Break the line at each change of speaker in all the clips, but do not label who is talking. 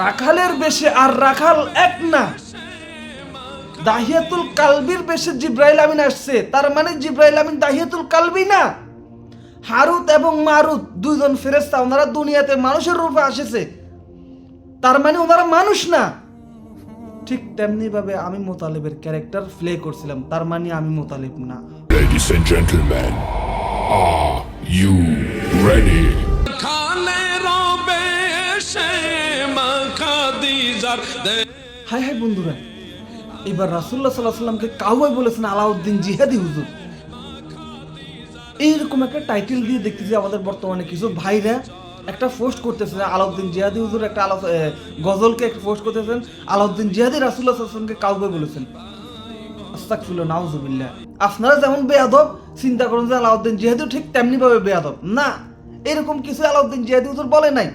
রাখালের বেশে আর রাখাল এক না। দাহিয়াতুল কালবির বেশে জিব্রাইল আমিন আসছে তার মানে জিব্রাইল আমিন দাহিয়াতুল কালবি না। হারুত এবং মারুত দুইজন ফেরেস্তা ওনারা দুনিয়াতে মানুষের রূপে আসেছে। তার মানে ওনারা মানুষ না। ঠিক তেমনি ভাবে আমি মোতালেবের ক্যারেক্টার প্লে করছিলাম তার মানে আমি মোতালেব না।
Ladies and gentlemen, are you ready?
Hi hi বন্ধুরা, এবার রাসুল্লাহ সাল্লাহ সাল্লামকে বলেছেন আলাউদ্দিন জিহাদি হুজুর। এইরকম একটা টাইটেল দিয়ে দেখতেছি আমাদের বর্তমানে কিছু ভাইরা একটা পোস্ট করতেছে, আলাউদ্দিন হুজুর একটা গজলকে একটা পোস্ট করতেছেন, আলাউদ্দিন রাসুল্লাহ সাল্লামকে কাউকে বলেছেন। আপনারা যেমন বেয়াদব, চিন্তা করুন যে আলাউদ্দিন জিহাদিও ঠিক তেমনি ভাবে বেয়াদব। না, এরকম কিছু আলাউদ্দিন জিহাদি হুজুর বলে নাই।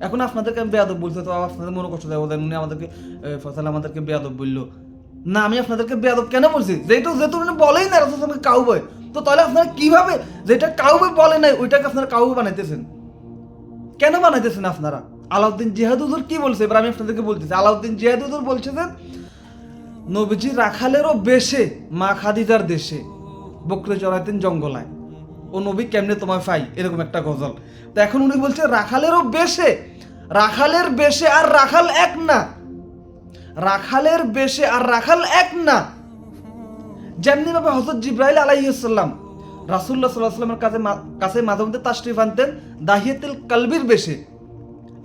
এখন আপনাদেরকে আমি বেয়াদব বলতে তো আপনাদের মনে কষ্ট দেবো উনি আমাদেরকে এ, ফয়সাল আমাদেরকে বেয়াদব বলল। না আমি আপনাদেরকে বেয়াদব কেন বলছি? যেহেতু যেহেতু উনি বলেই না রাসুল সাল্লামকে কাউবয় তো তাহলে আপনারা কীভাবে যেটা কাউবে বলে নাই ওইটাকে আপনারা কাউবে বানাইতেছেন? কেন বানাইতেছেন আপনারা? আলাউদ্দিন জিহাদুদুর কি বলছে? এবার আমি আপনাদেরকে বলতেছি আলাউদ্দিন জিহাদুদুর বলছে যে নবীজি রাখালেরও বেশে মা খাদিজার দেশে বকরে চড়াইতেন জঙ্গলায়। ও নবী কেমনে তোমায় পাই? এরকম একটা গজল। তো এখন উনি বলছে, রাখালেরও বেশে, রাখালের বেশে আর রাখাল এক না। রাখালের বেশে আর রাখাল এক না। যেমনি ভাবে হজরত জিব্রাইল আলাইসাল্লাম রাসুল্লাহ সাল্লাহ সাল্লামের কাছে কাছে মাঝে মধ্যে তাশরিফ আনতেন, দাহিয়াতুল কালবির বেশে।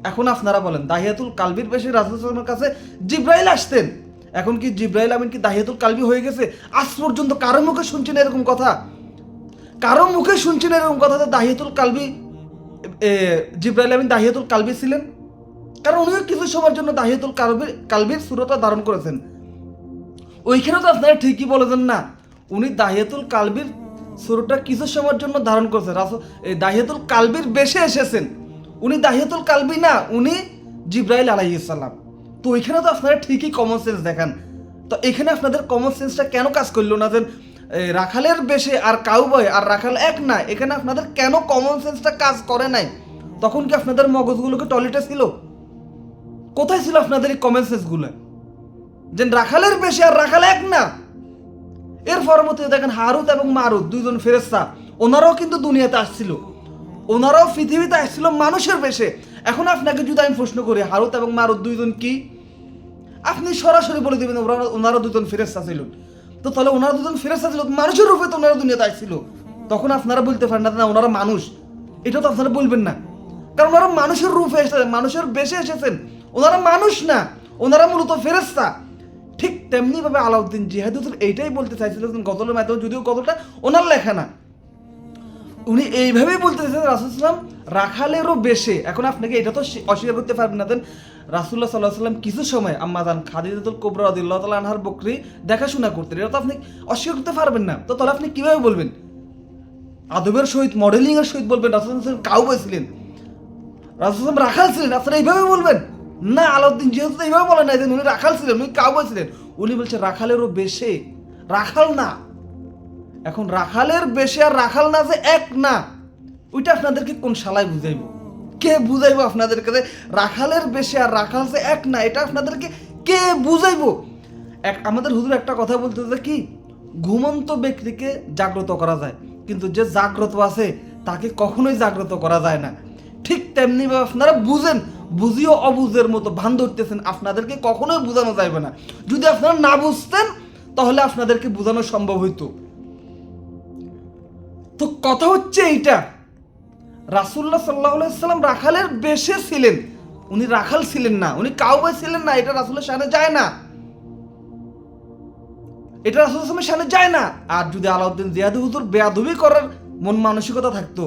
এখন আপনারা বলেন, দাহিয়াতুল কালবির বেশে? রাসুলের কাছে জিব্রাইল আসতেন। এখন কি জিব্রাইল আমিন কি দাহিয়াতুল কালবি হয়ে গেছে? আজ পর্যন্ত কারও মুখে শুনছেন এরকম কথা। কারও মুখে শুনছেন এরকম কথা যে দাহিয়াতুল কালবি জিব্রাইল আমিন দাহিয়াতুল কালবি ছিলেন? কারণ উনিও কিছু সময়ের জন্য দাহিয়াতুল কালবির কালবির সুরতা ধারণ করেছেন। ওইখানে তো আপনারা ঠিকই বলেছেন না, উনি দাহিয়াতুল কালবির সুরটা কিছু সময়ের জন্য ধারণ করেছেন। রাসূল এই দাহিয়াতুল কালবির বেশে এসেছেন। উনি দাহিয়াতুল কালবি না, উনি জিব্রাইল আলাইসাল্লাম তো ওইখানে তো আপনারা ঠিকই কমন সেন্স দেখান। তো এখানে আপনাদের কমন সেন্সটা কেন কাজ করল না? যে রাখালের বেশে আর কাউবয় আর রাখাল এক না, এখানে আপনাদের কেন কমন সেন্সটা কাজ করে নাই? তখন কি আপনাদের মগজগুলোকে টয়লেটে ছিল? কোথায় ছিল আপনাদের এই কমন সেন্সগুলো যে রাখালের বেশে আর রাখাল এক না? এর পরবর্তীতে দেখেন হারুত এবং মারুত, দুইজন ফেরেস্তা ওনারাও কিন্তু দুনিয়াতে আসছিল। ওনারাও পৃথিবীতে আসছিল মানুষের বেশে। এখন আপনাকে যদি আমি প্রশ্ন করি, হারুত এবং মারুত দুইজন কি? আপনি সরাসরি বলে দেবেন ওনারা দুজন ফেরেস্তা ছিল। তো তাহলে ওনারা দুজন ফেরেস্তা ছিল মানুষের রূপে তো ওনারা দুনিয়াতে আসছিল। তখন আপনারা বলতে পারেন, না ওনারা মানুষ। এটা তো আপনারা বলবেন না। কারণ ওনারা মানুষের রূপে এসেছেন মানুষের বেশে এসেছেন। ওনারা মানুষ না। ওনারা মূলত ফেরেস্তা ঠিক তেমনি ভাবে আলাউদ্দিন জিহাদুদ্দিন এইটাই বলতে চাইছিল গজলের মাধ্যমে, যদিও গজলটা ওনার লেখা না। উনি এইভাবেই বলতে চাইছেন রাসুলাম রাখালেরও বেশে। এখন আপনাকে এটা তো অস্বীকার করতে পারবেন না? দেন রাসুল্লাহ সাল্লাহ সাল্লাম কিছু সময় আম্মাজান খাদিজাতুল কোবরা রদিল্লাহ তালা আনহার বকরি দেখাশোনা করতেন। এটা তো আপনি অস্বীকার করতে পারবেন না। তো তাহলে আপনি কীভাবে বলবেন? আদবের সহিত, মডেলিংয়ের সহিত বলবেন রাসুল কাউ ছিলেন। রাসুলাম রাখাল ছিলেন, আপনারা এইভাবে বলবেন? না, আলাউদ্দিন যেহেতু এইভাবে বলেন না উনি রাখাল ছিলেন, উনি কাউ ছিলেন। উনি বলছে রাখালেরও বেশে। রাখাল না। এখন রাখালের বেশে আর রাখাল না যে এক না, ওইটা আপনাদেরকে কোন শালায় বুঝাইব? কে বুঝাইবো আপনাদেরকে যে রাখালের বেশে আর রাখাল যে এক না, এটা আপনাদেরকে কে বুঝাইবো? এক, আমাদের হুজুর একটা কথা বলতে যে কি, ঘুমন্ত ব্যক্তিকে জাগ্রত করা যায়, কিন্তু যে জাগ্রত আছে, তাকে কখনোই জাগ্রত করা যায় না। ঠিক তেমনি ভাবে আপনারা বুঝেন, বুঝিও অবুঝের মতো ভান ধরতেছেন, আপনাদেরকে কখনোই বোঝানো যাবে না। যদি আপনারা না বুঝতেন, তাহলে আপনাদেরকে বোঝানো সম্ভব হইতো। তো কথা হচ্ছে এইটা। রাসুল্লাহ সাল্লাহ সাল্লাম রাখালের বেশে ছিলেন। উনি রাখাল ছিলেন না, উনি কাউবে ছিলেন না, এটা রাসুলের সামনে যায় না। এটা রাসুলের সামনে সামনে যায় না। আর যদি আলাউদ্দিন জিয়াদু হুজুর বেয়াদবি করার মন মানসিকতা থাকতো,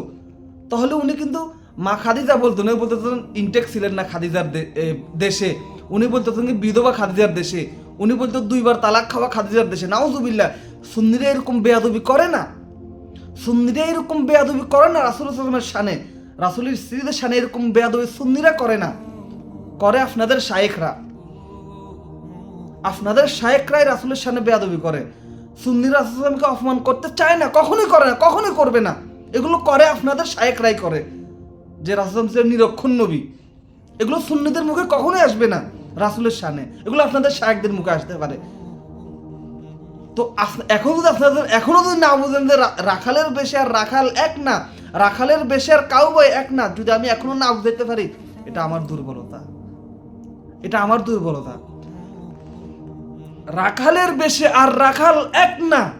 তাহলে উনি কিন্তু মা খাদিজা বলতো, উনি বলতেন ইনটেক ছিলেন না খাদিজার দেশে। উনি বলতেন বিধবা খাদিজার দেশে। উনি বলতো দুইবার তালাক খাওয়া খাদিজার দেশে। নাউজুবিল্লাহ, সুন্নিরা এরকম বেয়াদবি করে না। সুন্নিরা এরকম বেয়াদবি করে না রাসুল সাল্লামের সানে রাসুলের স্ত্রীদের সানে এরকম বেয়াদবি সুন্নিরা করে না। করে আপনাদের শায়েখরা। আপনাদের শায়েকরাই রাসুলের সামনে বেয়াদবি করে। সুন্নি রাসুলকে অপমান করতে চায় না, কখনোই করে না, কখনোই করবে না। এগুলো করে আপনাদের শায়েকরাই করে। যে রাসুল ছিলেন নিরক্ষণ নবী। এগুলো সুন্নিদের মুখে কখনোই আসবে না রাসুলের শানে। এগুলো আপনাদের শায়েকদের মুখে আসতে পারে। তো এখন যদি আপনাদের এখনও যদি না বুঝেন যে রাখালের বেশে আর রাখাল এক না। রাখালের বেশে আর কাউবয় এক না। যদি আমি এখনও না বুঝতে পারি, এটা আমার দুর্বলতা। এটা আমার দুর্বলতা। রাখালের বেশে আর রাখাল এক না।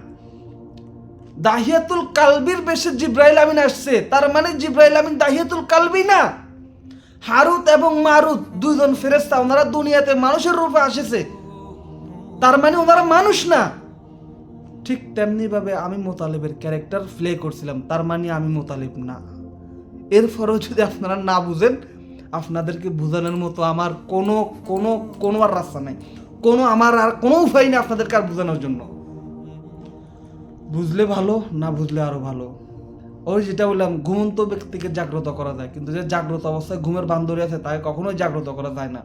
দাহিয়াতুল কালবির বেশে জিব্রাইল আমিন আসছে। তার মানে জিব্রাইল আমিন দাহিয়াতুল কালবি না। হারুত এবং মারুত দুইজন ফেরেস্তা ওনারা দুনিয়াতে মানুষের রূপে আসেছে। তার মানে ওনারা মানুষ না। ঠিক তেমনিভাবে আমি মোতালেবের ক্যারেক্টার প্লে করছিলাম, তার মানে আমি মোতালেব না। এরপরেও যদি আপনারা না বুঝেন, আপনাদেরকে বোঝানোর মতো আমার কোনো কোনো কোনো আর রাস্তা নাই। কোনো আমার আর কোনো উপায় নেই আপনাদেরকে আর বোঝানোর জন্য। বুঝলে ভালো, না বুঝলে আরও ভালো। ওই যেটা বললাম, ঘুমন্ত ব্যক্তিকে জাগ্রত করা যায়। কিন্তু যে জাগ্রত অবস্থায় ঘুমের বান্দরী আছে, তাকে কখনোই জাগ্রত করা যায় না।